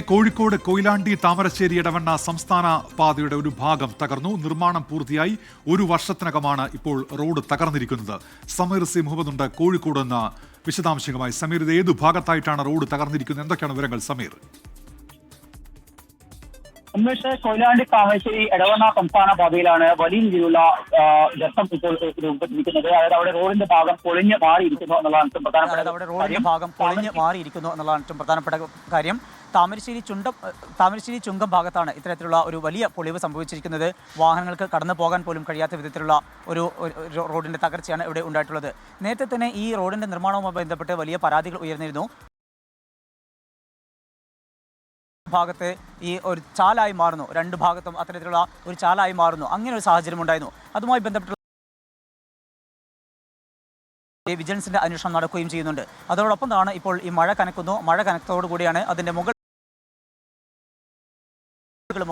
കോഴിക്കോട് കൊയിലാണ്ടി താമരശ്ശേരി ഇടവണ്ണ സംസ്ഥാന പാതയുടെ ഒരു ഭാഗം തകർന്നു. നിർമ്മാണം പൂർത്തിയായി ഒരു വർഷത്തിനകമാണ് ഇപ്പോൾ റോഡ് തകർന്നിരിക്കുന്നത്. സമീർ സി മുഹമ്മദ് ഉണ്ട് കോഴിക്കോട് എന്ന വിശദാംശങ്ങളുമായി. സമീർ ഇത് ഏതു ഭാഗത്തായിട്ടാണ് റോഡ് തകർന്നിരിക്കുന്നത്? എന്തൊക്കെയാണ് വിവരങ്ങൾ സമീർ? ഉന്മേഷ് കൊയിലാണ്ടി താമരശ്ശേരി എടവണ്ണ സംസ്ഥാന പാതയിലാണ് വലിയ രീതിയിലുള്ള ഘട്ടം ഇപ്പോൾ രൂപപ്പെട്ടിരിക്കുന്നത്. അതായത് അവിടെ റോഡിന്റെ ഭാഗം പൊളിഞ്ഞ് മാറിയിരിക്കുന്നു എന്നുള്ളതാണ് ഏറ്റവും പ്രധാനപ്പെട്ട അവിടെ റോഡിന്റെ ഭാഗം പൊളിഞ്ഞ് മാറിയിരിക്കുന്നു എന്നുള്ളതാണ് ഏറ്റവും പ്രധാനപ്പെട്ട കാര്യം. താമരശ്ശേരി ചുണ്ടം താമരശ്ശേരി ചുങ്കം ഭാഗത്താണ് ഇത്തരത്തിലുള്ള ഒരു വലിയ പൊളിവ് സംഭവിച്ചിരിക്കുന്നത്. വാഹനങ്ങൾക്ക് കടന്നു പോകാൻ പോലും കഴിയാത്ത വിധത്തിലുള്ള ഒരു റോഡിന്റെ തകർച്ചയാണ് ഇവിടെ ഉണ്ടായിട്ടുള്ളത്. നേരത്തെ തന്നെ ഈ റോഡിന്റെ നിർമ്മാണവുമായി ബന്ധപ്പെട്ട് വലിയ പരാതികൾ ഉയർന്നിരുന്നു. ഭാഗത്ത് ഈ ഒരു ചാലായി മാറുന്നു. രണ്ട് ഭാഗത്തും അത്തരത്തിലുള്ള ഒരു ചാലായി മാറുന്നു. അങ്ങനെ ഒരു സാഹചര്യം ഉണ്ടായിരുന്നു. അതുമായി ബന്ധപ്പെട്ടുള്ള വിജിലൻസിന്റെ അന്വേഷണം നടക്കുകയും ചെയ്യുന്നുണ്ട്. അതോടൊപ്പം തന്നെ ഇപ്പോൾ ഈ മഴ കനക്കുന്നു. മഴ കനക്കത്തോടു കൂടിയാണ് അതിന്റെ മുകൾ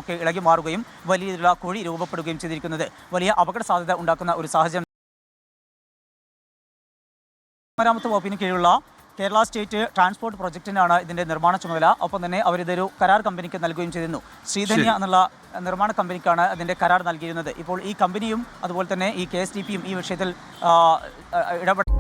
ഒക്കെ ഇളകി മാറുകയും വലിയ രീതിയിലുള്ള കുഴി രൂപപ്പെടുകയും ചെയ്തിരിക്കുന്നത്. വലിയ അപകട സാധ്യത ഉണ്ടാക്കുന്ന ഒരു സാഹചര്യം. പൊതുമരാമത്ത് വകുപ്പിന് കീഴിലുള്ള കേരള സ്റ്റേറ്റ് ട്രാൻസ്പോർട്ട് പ്രൊജക്റ്റിനാണ് ഇതിന്റെ നിർമ്മാണ ചുമതല. ഒപ്പം തന്നെ അവരിതൊരു കരാർ കമ്പനിക്ക് നൽകുകയും ചെയ്തിരുന്നു. ശ്രീധന്യ ശരി. എന്നുള്ള നിർമ്മാണ കമ്പനിക്കാണ് അതിന്റെ കരാർ നൽകിയിരുന്നത്. ഇപ്പോൾ ഈ കമ്പനിയും അതുപോലെ തന്നെ ഈ കെ എസ് ഡി പിയും ഈ വിഷയത്തിൽ ആ, ഇടപെടാൻ